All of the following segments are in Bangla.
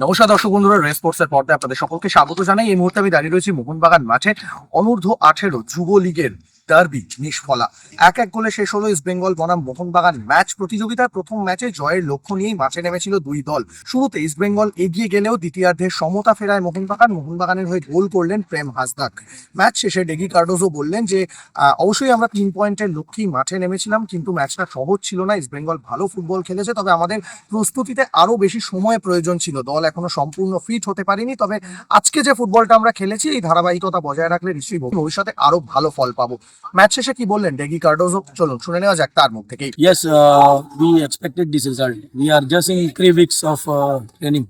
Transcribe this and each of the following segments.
নমস্কার দর্শক বন্ধুরা রেস স্পোর্টস এর পর্দায় আপনাদের সকলকে স্বাগত জানাই। এই মুহূর্তে আমি দাঁড়িয়ে রয়েছি মোহনবাগান মাঠে অনূর্ধ্ব আঠেরো যুব লীগের ডার্বি নিষ্ফলা। এক এক গোলে শেষ হলো ইস্ট বেঙ্গল বনাম মোহনবাগান। ম্যাচ প্রতিযোগিতার প্রথম ম্যাচে জয়ের লক্ষ্য নিয়েই মাঠে নেমেছিল দুই দল। শুরুতে ইস্ট বেঙ্গল এগিয়ে গেলেও দ্বিতীয়ার্ধে সমতা ফেরায় মোহনবাগান। মোহনবাগানের হয়ে গোল করলেন প্রেম হাসদাক। ম্যাচ শেষে ডেগি কার্ডোজও বললেন যে অবশ্যই আমরা তিন পয়েন্টের লক্ষ্যেই মাঠে নেমেছিলাম, কিন্তু ম্যাচটা সহজ ছিল না। ইস্ট বেঙ্গল ভালো ফুটবল খেলেছে, তবে আমাদের প্রস্তুতিতে আরও বেশি সময় প্রয়োজন ছিল। দল এখনও সম্পূর্ণ ফিট হতে পারেনি, তবে আজকে যে ফুটবলটা আমরা খেলেছি, এই ধারাবাহিকতা বজায় রাখলে নিশ্চয়ই ভবিষ্যতে আরও ভালো ফল পাবো। ম্যাচ শেষে কি বললেন ডেগি কার্ডোজো চলুন শুনে নেওয়া যাক তার মুখ থেকেই Yes, uh, we expected this result. We are just in three weeks of uh, training,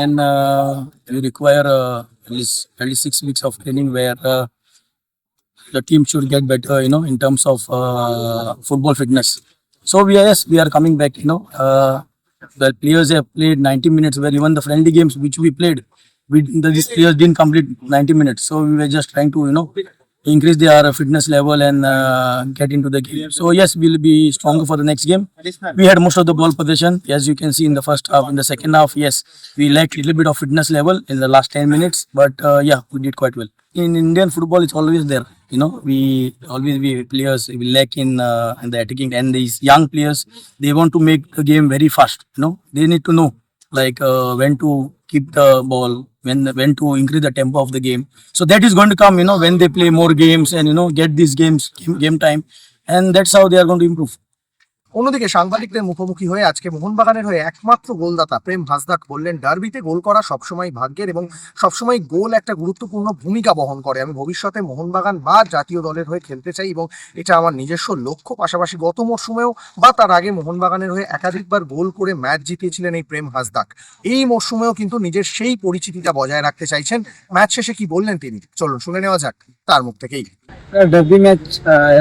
and uh, we require uh, at least at least six weeks of training where uh, the team should get better, you know, in terms of uh, football fitness. So we are yes, we are coming back. You know, uh, the players have played 90 minutes, where even the friendly games which we played, we the, these players didn't complete 90 minutes. So we were just trying to, you know, increase their fitness level and uh, get into the game. So yes, we'll be stronger for the next game. We had most of the ball possession, as you can see in the first half. In the second half, yes, we lacked a little bit of fitness level in the last 10 minutes, but uh, yeah, we did quite well. In Indian football, it's always there. You know, we always we players we lack in uh, in the attacking, and these young players they want to make the game very fast. You know, they need to know like uh, when to keep the ball, when when to increase the tempo of the game. So that is going to come, you know, when they play more games and you know get these games game, game time, and that's how they are going to improve. অন্যদিকে সাংবাদিকদের মুখোমুখি হয়ে আজকে মোহনবাগানের হয়ে একমাত্র গোলদাতা প্রেম হাসদাক বললেন, ডার্বিতে গোল করা সবসময় ভাগ্যের এবং সবসময় গোল একটা গুরুত্বপূর্ণ ভূমিকা বহন করে। আমি ভবিষ্যতে মোহনবাগান বা জাতীয় দলের হয়ে খেলতে চাই এবং এটা আমার নিজস্ব লক্ষ্য। পাশাপাশি গত মরশুমেও বা তার আগে মোহনবাগানের হয়ে একাধিকবার গোল করে ম্যাচ জিতিয়েছিলেন এই প্রেম হাসদাক এই মরশুমেও কিন্তু নিজের সেই পরিচিতিটা বজায় রাখতে চাইছেন। ম্যাচ শেষে কি বললেন তিনি? চলুন শুনে নেওয়া যাক, তার মুখ থেকেই। ডার্বি ম্যাচ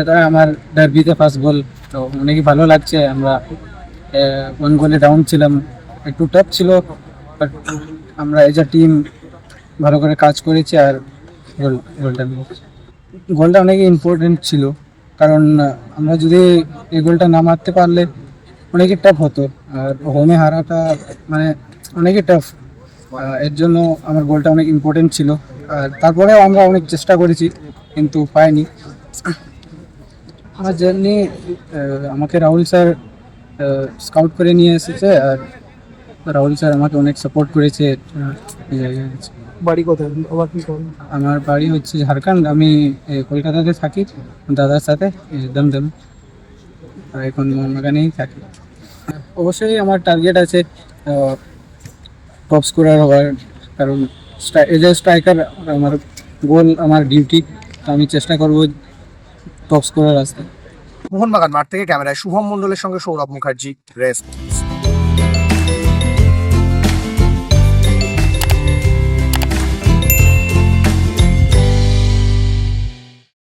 এটা আমার ডার্বিতে ফার্স্ট গোল তো অনেকই ভালো লাগছে। আমরা ওয়ান গোলে ডাউন ছিলাম, একটু টাফ ছিল বাট আমরা এজ আ টিম ভালো করে কাজ করেছি আর গোল গোলটা। গোলটা অনেক ইম্পর্টেন্ট ছিল, কারণ আমরা যদি এই গোলটা না মারতে পারলে অনেকই টাফ হতো। আর হোমে হারাটা মানে অনেকই টাফ এর জন্য আমার গোলটা অনেক ইম্পর্টেন্ট ছিল। আর তারপরেও আমরা অনেক চেষ্টা করেছি কিন্তু পাইনি আমার জার্নি আমাকে রাহুল স্যার স্কাউট করে নিয়ে এসেছে আর রাহুল স্যার আমাকে অনেক সাপোর্ট করেছে জায়গায় বাড়ি কোথায়? আবার কি করুন আমার বাড়ি হচ্ছে ঝাড়খণ্ড আমি কলকাতাতে থাকি দাদার সাথে দমদম। আর এখন মোহনবাগানেই থাকি। অবশ্যই আমার টার্গেট আছে টপ স্কোরার হওয়ার। কারণ এজ এ স্ট্রাইকার আমার গোল আমার ডিউটি আমি চেষ্টা করব টপ স্কোরার আসতে মোহনবাগান মাঠ থেকে ক্যামেরায় শুভম মন্ডলের সঙ্গে সৌরভ মুখার্জি, রেস্ট।